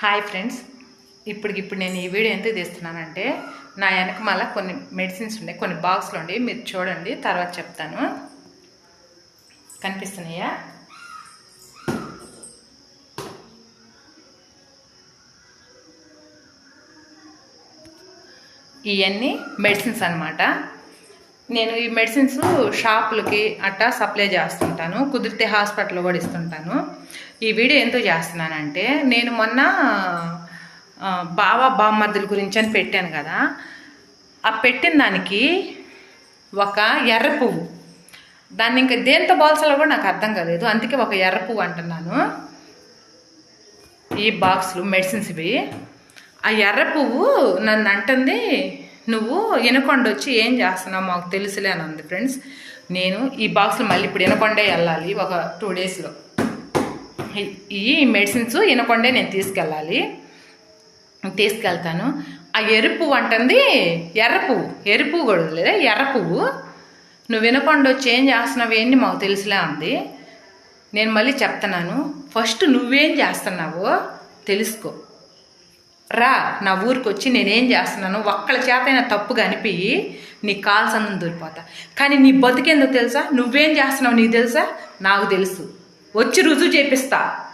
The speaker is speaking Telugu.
Hi friends. ఇప్పటికి ఇప్పుడు నేను ఈ వీడియో ఎందుకు తీస్తున్నానంటే నా వెనక మళ్ళీ కొన్ని మెడిసిన్స్ ఉన్నాయి కొన్ని బాక్స్లు ఉండి మీరు చూడండి తర్వాత చెప్తాను. కనిపిస్తున్నాయా? ఇవన్నీ మెడిసిన్స్ అనమాట నేను ఈ మెడిసిన్స్ షాపులకి అట్టా సప్లై చేస్తుంటాను కుదిరితే హాస్పిటల్లో కూడా ఇస్తుంటాను. ఈ వీడియో ఎందుకు చేస్తున్నానంటే నేను మొన్న బావా బావ బామ్మర్దుల గురించి అని పెట్టాను కదా. ఆ పెట్టిన దానికి ఒక ఎర్ర పువ్వు. దాన్ని ఇంకా దేంతో బాల్సాలో కూడా నాకు అర్థం కాలేదు. అందుకే ఒక ఎర్ర పువ్వు అంటున్నాను. ఈ బాక్స్లు మెడిసిన్స్ ఇవి. ఆ ఎర్ర పువ్వు నన్ను అంటుంది నువ్వు వినకొండ వచ్చి ఏం చేస్తున్నావు మాకు తెలుసులే అని అంది ఫ్రెండ్స్. నేను ఈ బాక్స్లో మళ్ళీ ఇప్పుడు వినకొండే వెళ్ళాలి ఒక టూ డేస్లో. ఈ మెడిసిన్స్ వినకొండే నేను తీసుకెళ్ళాలి. తీసుకెళ్తాను. ఆ ఎరుపు అంటుంది ఎర్ర పువ్వు ఎర్ర కూడా లేదా ఎర్ర పువ్వు నువ్వు వినకుండా వచ్చి ఏం చేస్తున్నావు ఏంటి మాకు తెలుసులే అంది. నేను మళ్ళీ చెప్తున్నాను. ఫస్ట్ నువ్వేం చేస్తున్నావో తెలుసుకో. రా నా ఊరికి వచ్చి నేనేం చేస్తున్నాను ఒక్కళ్ళ చేతైనా తప్పుగా కనిపి నీ కాల్సందని దొరిపోతా. కానీ నీ బతికేందో తెలుసా? నువ్వేం చేస్తున్నావు నీకు తెలుసా? నాకు తెలుసు. వచ్చి రుజువు చేపిస్తా.